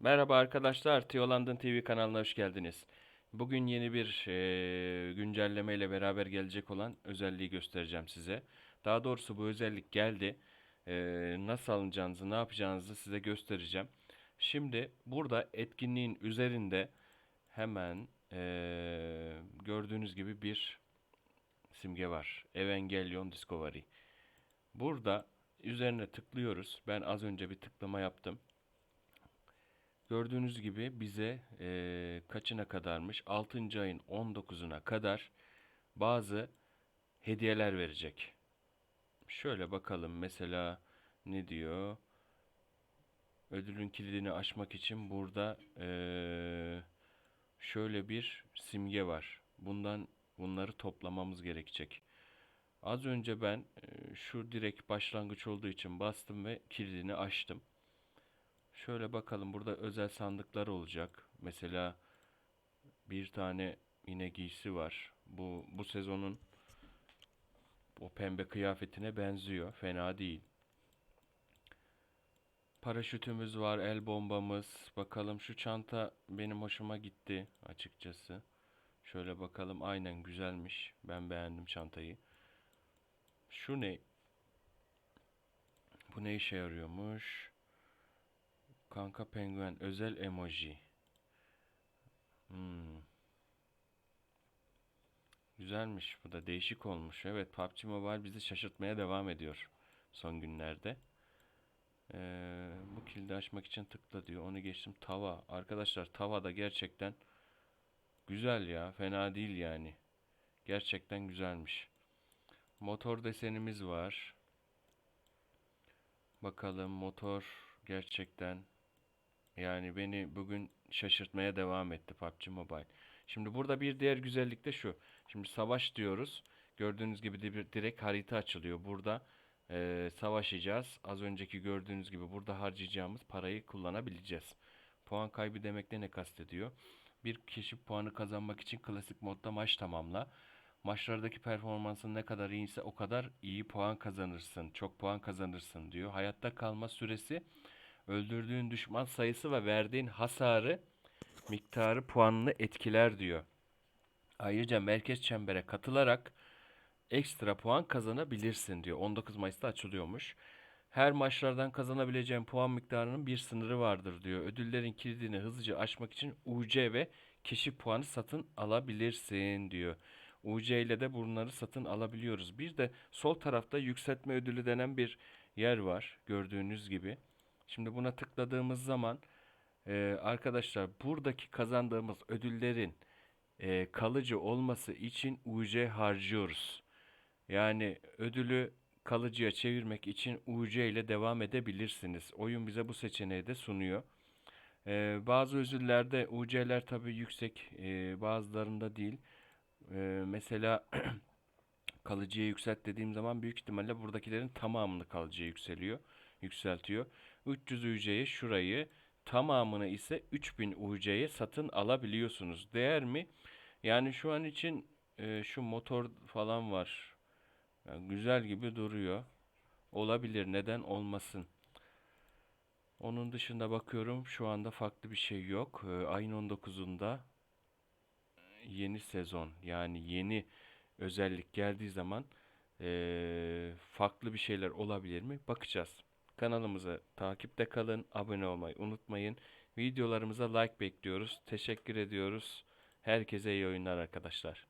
Merhaba arkadaşlar, Tio London TV kanalına hoş geldiniz. Bugün yeni bir eee güncelleme ile beraber gelecek olan özelliği göstereceğim size. Daha doğrusu bu özellik geldi. Eee, nasıl alınacağınızı, ne yapacağınızı size göstereceğim. Şimdi burada etkinliğin üzerinde hemen eee, gördüğünüz gibi bir simge var. Evangelion Discovery. Burada üzerine tıklıyoruz. Ben az önce bir tıklama yaptım. Gördüğünüz gibi bize eee, kaçına kadarmış? 6. ayın 19'una kadar bazı hediyeler verecek. Şöyle bakalım mesela ne diyor? Ödülün kilidini açmak için burada eee, şöyle bir simge var. Bundan bunları toplamamız gerekecek. Az önce ben eee, şu direkt başlangıç olduğu için bastım ve kilidini açtım. Şöyle bakalım burada özel sandıklar olacak. Mesela bir tane yine giysi var. Bu bu sezonun o pembe kıyafetine benziyor. Fena değil. Paraşütümüz var, el bombamız. Bakalım şu çanta benim hoşuma gitti açıkçası. Şöyle bakalım. Aynen güzelmiş. Ben beğendim çantayı. Şu ne? Bu ne işe yarıyormuş? Kanka penguen özel emoji. Hmm. Güzelmiş. Bu da değişik olmuş. Evet, PUBG Mobile bizi şaşırtmaya devam ediyor son günlerde. Ee, bu kilidi açmak için tıkla diyor. Onu geçtim. Tava. Arkadaşlar tava da gerçekten güzel ya. Fena değil yani. Gerçekten güzelmiş. Motor desenimiz var. Bakalım motor gerçekten yani beni bugün şaşırtmaya devam etti PUBG Mobile. Şimdi burada bir diğer güzellik de şu. Şimdi savaş diyoruz. Gördüğünüz gibi de bir direkt harita açılıyor. Burada eee, savaşacağız. Az önceki gördüğünüz gibi burada harcayacağımız parayı kullanabileceğiz. Puan kaybı demek de ne kastediyor? Bir kişi puanı kazanmak için klasik modda maç tamamla. Maçlardaki performansın ne kadar iyiyse o kadar iyi puan kazanırsın. Çok puan kazanırsın diyor. Hayatta kalma süresi öldürdüğün düşman sayısı ve verdiğin hasarı miktarı puanını etkiler diyor. Ayrıca merkez çembere katılarak ekstra puan kazanabilirsin diyor. 19 Mayıs'ta açılıyormuş. Her maçlardan kazanabileceğin puan miktarının bir sınırı vardır diyor. Ödüllerin kilidini hızlıca açmak için UC ve keşif puanı satın alabilirsin diyor. UC ile de bunları satın alabiliyoruz. Bir de sol tarafta yükseltme ödülü denen bir yer var gördüğünüz gibi. Şimdi buna tıkladığımız zaman e, arkadaşlar buradaki kazandığımız ödüllerin e, kalıcı olması için UC harcıyoruz. Yani ödülü kalıcıya çevirmek için UC ile devam edebilirsiniz. Oyun bize bu seçeneği de sunuyor. Ee, bazı özürlerde UC'ler tabii yüksek, ee, bazılarında değil. Ee, mesela kalıcıya yükselt dediğim zaman büyük ihtimalle buradakilerin tamamını kalıcıya yükseliyor, yükseltiyor. 300 UC'ye şurayı, tamamını ise 3000 UC'ye satın alabiliyorsunuz. Değer mi? Yani şu an için e, şu motor falan var. Yani güzel gibi duruyor. Olabilir, neden olmasın? Onun dışında bakıyorum şu anda farklı bir şey yok. Ee, ayın 19'unda yeni sezon yani yeni özellik geldiği zaman eee, farklı bir şeyler olabilir mi? Bakacağız. Kanalımıza takipte kalın, abone olmayı unutmayın. Videolarımıza like bekliyoruz. Teşekkür ediyoruz. Herkese iyi oyunlar arkadaşlar.